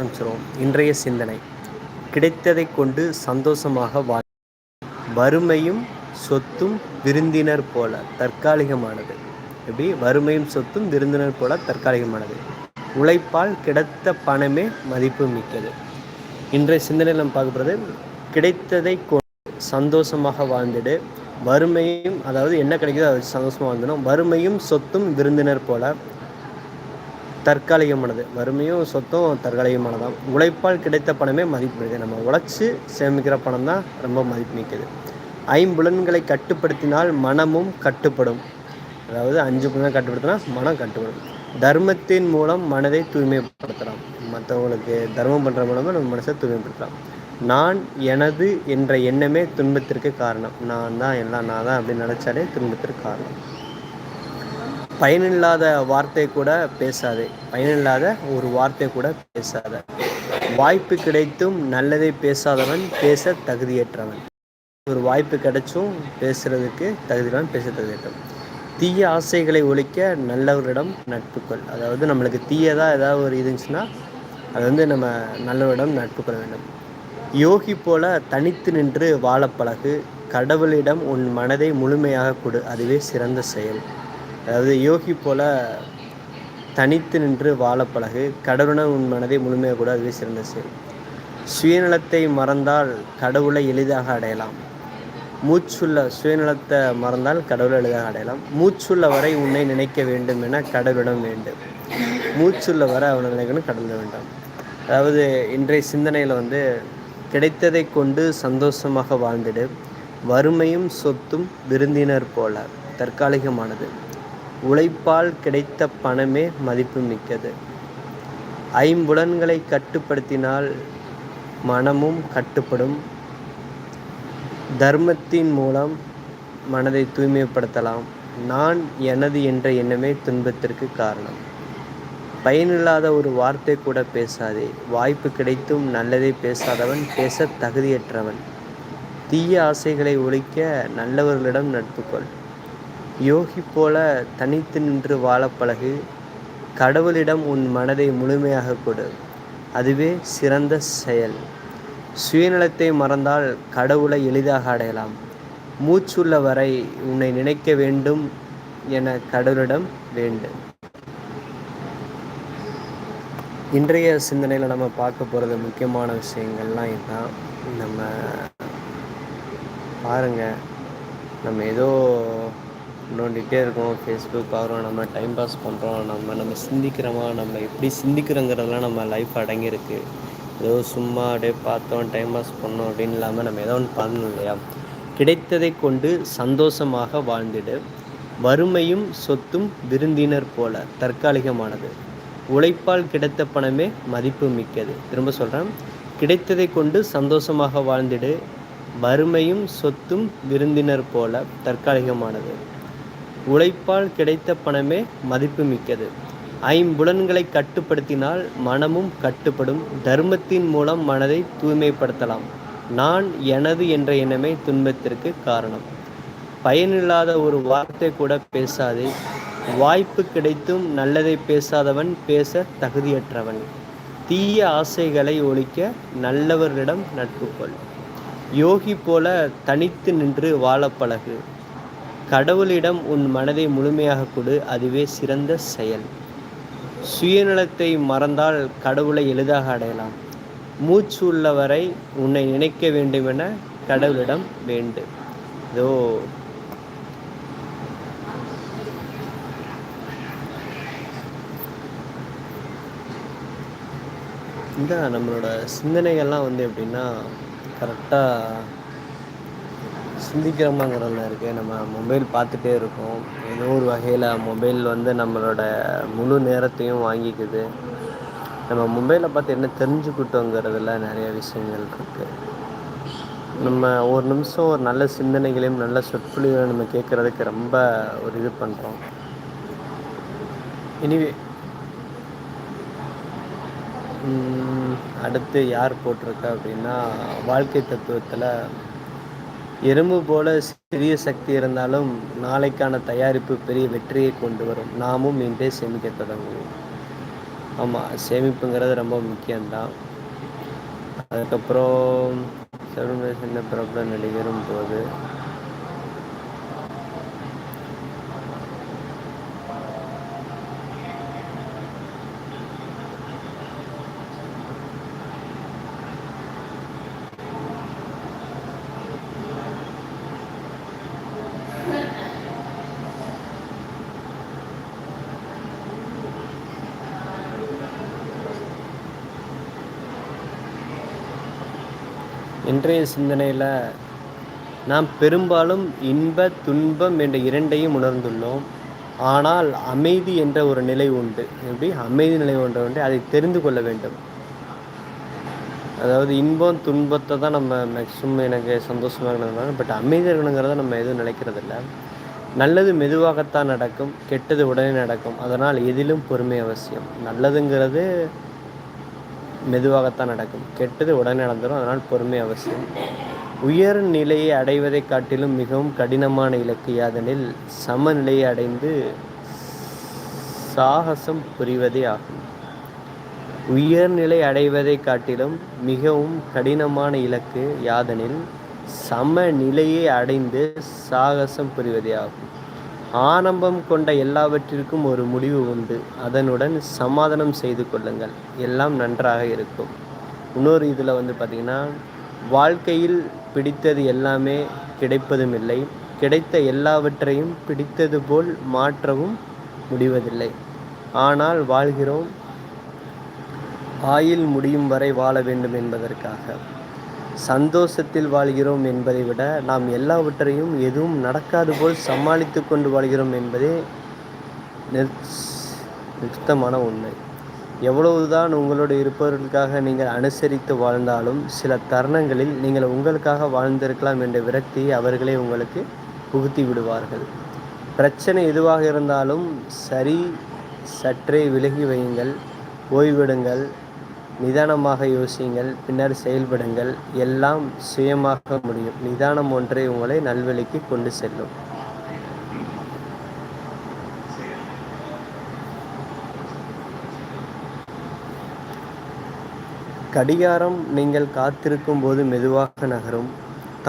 ஆரம்பிச்சிடும் இன்றைய சிந்தனை. கிடைத்ததை கொண்டு சந்தோஷமாக வா வறுமையும் சொத்தும் விருந்தினர் போல தற்காலிகமானது. எப்படி? வறுமையும் சொத்தும் விருந்தினர் போல தற்காலிகமானது. உழைப்பால் கிடைத்த பணமே மதிப்பு மிக்கது. இன்றைய சிந்தனையில் நம்ம பார்க்கப்படுறது கிடைத்ததை கொண்டு சந்தோஷமாக வாழ்ந்துடு. வறுமையும் அதாவது என்ன கிடைக்குதோ அதை சந்தோஷமாக வாழ்ந்துடும். வறுமையும் சொத்தும் விருந்தினர் போல தற்காலிகமானது. வறுமையும் சொத்தும் தற்காலிகமானதான் உழைப்பால் கிடைத்த பணமே மதிப்பு நம்ம உழைச்சி சேமிக்கிற பணம் தான் ரொம்ப மதிப்பு மிக்கது ஐம்புலன்களை கட்டுப்படுத்தினால் மனமும் கட்டுப்படும். அதாவது அஞ்சு புலனை கட்டுப்படுத்தினா மனம் கட்டுப்படும். தர்மத்தின் மூலம் மனதை தூய்மைப்படுத்தலாம். மற்றவங்களுக்கு தர்மம் பண்ணுற மூலமாக நம்ம மனசை தூய்மைப்படுத்தலாம். நான் எனது என்ற எண்ணமே துன்பத்திற்கு காரணம். நான் தான் எல்லாம் நான் தான் அப்படின்னு நினச்சாலே துன்பத்திற்கு காரணம். பயனில்லாத வார்த்தை கூட பேசாதே. பயனில்லாத ஒரு வார்த்தை கூட பேசாத. வாய்ப்பு கிடைத்தும் நல்லதை பேசாதவன் பேச தகுதியற்றவன். ஒரு வாய்ப்பு கிடைச்சும் பேசுறதுக்கு தகுதியான் பேச தகுதியற்றவன். தீய ஆசைகளை ஒழிக்க நல்லவரிடம் நட்புக்கள் அதாவது நம்மளுக்கு தீயதாக ஏதாவது ஒரு இருந்துச்சுன்னா அது வந்து நம்ம நல்லவரிடம் நட்பு கொள்ள வேண்டும். யோகி போல தனித்து நின்று வாழ பழகு. கடவுளிடம் உன் மனதை முழுமையாக கொடு. அதுவே சிறந்த செயல். அதாவது யோகி போல தனித்து நின்று வாழ பழகு. கடவுளுடன் உன் மனதை முழுமையாக கூட அதுவே சிறந்த செயல். சுயநலத்தை மறந்தால் கடவுளை எளிதாக அடையலாம். மூச்சுள்ள சுயநலத்தை மறந்தால் கடவுளை எளிதாக அடையலாம். மூச்சுள்ள வரை உன்னை நினைக்க வேண்டும் என கடவுளிடம் வேண்டும். மூச்சுள்ள வரை அவனை நினைக்கணும் கடவுள வேண்டாம். அதாவது இன்றைய சிந்தனையில் வந்து கிடைத்ததை கொண்டு சந்தோஷமாக வாழ்ந்திடு. வறுமையும் சொத்தும் விருந்தினர் போல தற்காலிகமானது. உழைப்பால் கிடைத்த பணமே மதிப்பு மிக்கது ஐம்புலன்களை கட்டுப்படுத்தினால் மனமும் கட்டுப்படும். தர்மத்தின் மூலம் மனதை தூய்மைப்படுத்தலாம். நான் எனது என்ற எண்ணமே துன்பத்திற்கு காரணம். பயனில்லாத ஒரு வார்த்தை கூட பேசாதே. வாய்ப்பு கிடைத்தும் நல்லதை பேசாதவன் பேச தகுதியற்றவன். தீய ஆசைகளை ஒழிக்க நல்லவர்களிடம் நட்புக்கொள் யோகி போல தனித்து நின்று வாழ பழகு கடவுளிடம் உன் மனதை முழுமையாக கொடு. அதுவே சிறந்த செயல். சுயநலத்தை மறந்தால் கடவுளை எளிதாக அடையலாம். மூச்சுள்ள வரை உன்னை நினைக்க வேண்டும் என கடவுளிடம் வேண்டும். இன்றைய சிந்தனையில் நம்ம பார்க்க போகிறது முக்கியமான விஷயங்கள்லாம் இதுதான். நம்ம பாருங்கள் நம்ம ஏதோ நோண்டிகிட்டே இருக்கோம். ஃபேஸ்புக் பார்க்குறோம். நம்ம டைம் பாஸ் பண்ணுறோம் நம்ம நம்ம சிந்திக்கிறோமா? நம்ம எப்படி சிந்திக்கிறோங்கிறதெல்லாம் நம்ம லைஃப் அடங்கியிருக்கு. ஏதோ சும்மா அப்படியே பார்த்தோம் டைம் பாஸ் பண்ணோம் அப்படின்னு இல்லாமல் நம்ம ஏதோ ஒன்று பண்ணணும் இல்லையா? கிடைத்ததை கொண்டு சந்தோஷமாக வாழ்ந்துடு. வறுமையும் சொத்தும் விருந்தினர் போல தற்காலிகமானது. உழைப்பால் கிடைத்த பணமே மதிப்பு மிக்கது. திரும்ப சொல்கிறேன் கிடைத்ததை கொண்டு சந்தோஷமாக வாழ்ந்திடு. வறுமையும் சொத்தும் விருந்தினர் போல தற்காலிகமானது. உழைப்பால் கிடைத்த பணமே மதிப்புமிக்கது. ஐம்புலன்களை கட்டுப்படுத்தினால் மனமும் கட்டுப்படும். தர்மத்தின் மூலம் மனதை தூய்மைப்படுத்தலாம். நான் எனது என்ற எண்ணமே துன்பத்திற்கு காரணம். பயனில்லாத ஒரு வார்த்தை கூட பேசாதே. வாய்ப்பு கிடைத்தும் நல்லதை பேசாதவன் பேச தகுதியற்றவன். தீய ஆசைகளை ஒழிக்க நல்லவர்களிடம் நட்பு கொள் யோகி போல தனித்து நின்று வாழ பழகு கடவுளிடம் உன் மனதை முழுமையாக கொடு அதுவே சிறந்த செயல். சுயநலத்தை மறந்தால் கடவுளை எளிதாக அடையலாம். மூச்சு உள்ளவரை உன்னை நினைக்க வேண்டுமென கடவுளிடம் வேண்டு. இதோ. இந்த நம்மளோட சிந்தனைகள்லாம் வந்து எப்படின்னா கரெக்டாக சிந்திக்கிறோமாங்கிறதுல இருக்குது நம்ம மொபைல் பார்த்துட்டே இருக்கோம். ஏதோ ஒரு வகையில் மொபைல் வந்து நம்மளோட முழு நேரத்தையும் வாங்கிக்குது. நம்ம மொபைலை பார்த்து என்ன தெரிஞ்சுக்கிட்டோங்கிறதுல நிறைய விஷயங்கள் இருக்குது நம்ம ஒரு நிமிஷம் ஒரு நல்ல சிந்தனைகளையும் நல்ல சொற்பொழிவையும் நம்ம கேட்குறதுக்கு ரொம்ப ஒரு இது பண்ணுறோம் எனிவே அடுத்து யார் போட்டிருக்கா அப்படின்னா வாழ்க்கை தத்துவத்தில் எறும்பு போல சிறிய சக்தி இருந்தாலும் நாளைக்கான தயாரிப்பு பெரிய வெற்றியை கொண்டு வரும். நாமும் இன்றே சேமிக்க தொடங்குவோம். ஆமாம் சேமிப்புங்கிறது ரொம்ப முக்கியந்தான் அதுக்கப்புறம் என்ன பிரபல நடிகரும் போது இன்றைய சிந்தனையில் நாம் பெரும்பாலும் இன்ப துன்பம் என்ற இரண்டையும் உணர்ந்துள்ளோம். ஆனால் அமைதி என்ற ஒரு நிலை உண்டு. எப்படி? அமைதி நிலை ஒன்று உண்டு. அதை தெரிந்து கொள்ள வேண்டும். அதாவது இன்பம் துன்பத்தை தான் நம்ம மேக்ஸிமம் எனக்கு சந்தோஷமாக இருக்கணும் பட் அமைதி இருக்கணுங்கிறத நம்ம எதுவும் நினைக்கிறதில்ல. நல்லது மெதுவாகத்தான் நடக்கும். கெட்டது உடனே நடக்கும். அதனால் எதிலும் பொறுமை அவசியம். நல்லதுங்கிறது மெதுவாகத்தான் நடக்கும். கெட்டது உடனே நடந்துடும் அதனால் பொறுமை அவசியம். உயர் நிலையை அடைவதை காட்டிலும் மிகவும் கடினமான இலக்கு யாதெனில் சமநிலையை அடைந்து சாகசம் புரிவதே ஆகும். உயர்நிலை அடைவதை காட்டிலும் மிகவும் கடினமான இலக்கு யாதெனில் சமநிலையை அடைந்து சாகசம் புரிவதே ஆகும். ஆரம்பம் கொண்ட எல்லாவற்றிற்கும் ஒரு முடிவு உண்டு. அதனுடன் சமாதானம் செய்து கொள்ளுங்கள். எல்லாம் நன்றாக இருக்கும். இன்னொரு இதில் வந்து பார்த்திங்கன்னா வாழ்க்கையில் பிடித்தது எல்லாமே கிடைப்பதும் இல்லை. கிடைத்த எல்லாவற்றையும் பிடித்தது போல் மாற்றவும் முடிவதில்லை. ஆனால் வாழ்கிறோம். ஆயில் முடியும் வரை வாழ வேண்டும் என்பதற்காக. சந்தோஷத்தில் வாழ்கிறோம் என்பதை விட நாம் எல்லாவற்றையும் எதுவும் நடக்காது போல் சமாளித்து கொண்டு வாழ்கிறோம் என்பதே நிறுத்தமான உண்மை. எவ்வளவுதான் உங்களோடு இருப்பவர்களுக்காக நீங்கள் அனுசரித்து வாழ்ந்தாலும் சில தருணங்களில் நீங்கள் உங்களுக்காக வாழ்ந்திருக்கலாம் என்ற விரக்தியை அவர்களே உங்களுக்கு புகுத்தி விடுவார்கள். பிரச்சனை எதுவாக இருந்தாலும் சரி சற்றே விலகி வையுங்கள் ஓய்விடுங்கள் நிதானமாக யோசியுங்கள் பின்னர் செயல்படுங்கள். எல்லாம் சுயமாக முடியும். நிதானம் ஒன்றே உங்களை நல்வழிக்கு கொண்டு செல்லும். கடிகாரம் நீங்கள் காத்திருக்கும் போது மெதுவாக நகரும்.